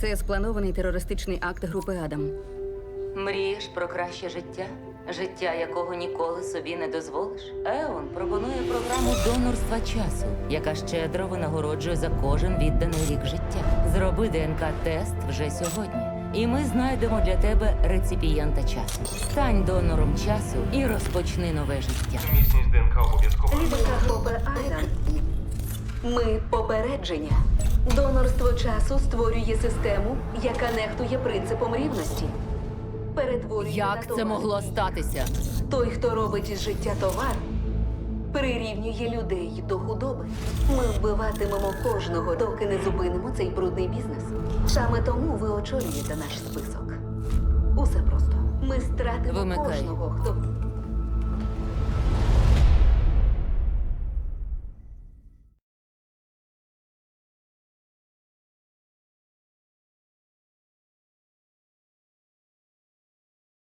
Це спланований терористичний акт групи Адам. Мрієш про краще життя? Життя, якого ніколи собі не дозволиш? Еон пропонує програму донорства часу, яка щедро винагороджує за кожен відданий рік життя. Зроби ДНК-тест вже сьогодні, і ми знайдемо для тебе реципієнта часу. Стань донором часу і розпочни нове життя. Міцність ДНК обов'язкова. Ми попередження. Донорство часу створює систему, яка нехтує принципом рівності. Перетворює на Як це товар. могло статися? Той, хто робить із життя товар, прирівнює людей до худоби. Ми вбиватимемо кожного, доки не зупинимо цей брудний бізнес. Саме тому ви очолюєте наш список. Усе просто. Ми стратимо Вимикай. кожного, хто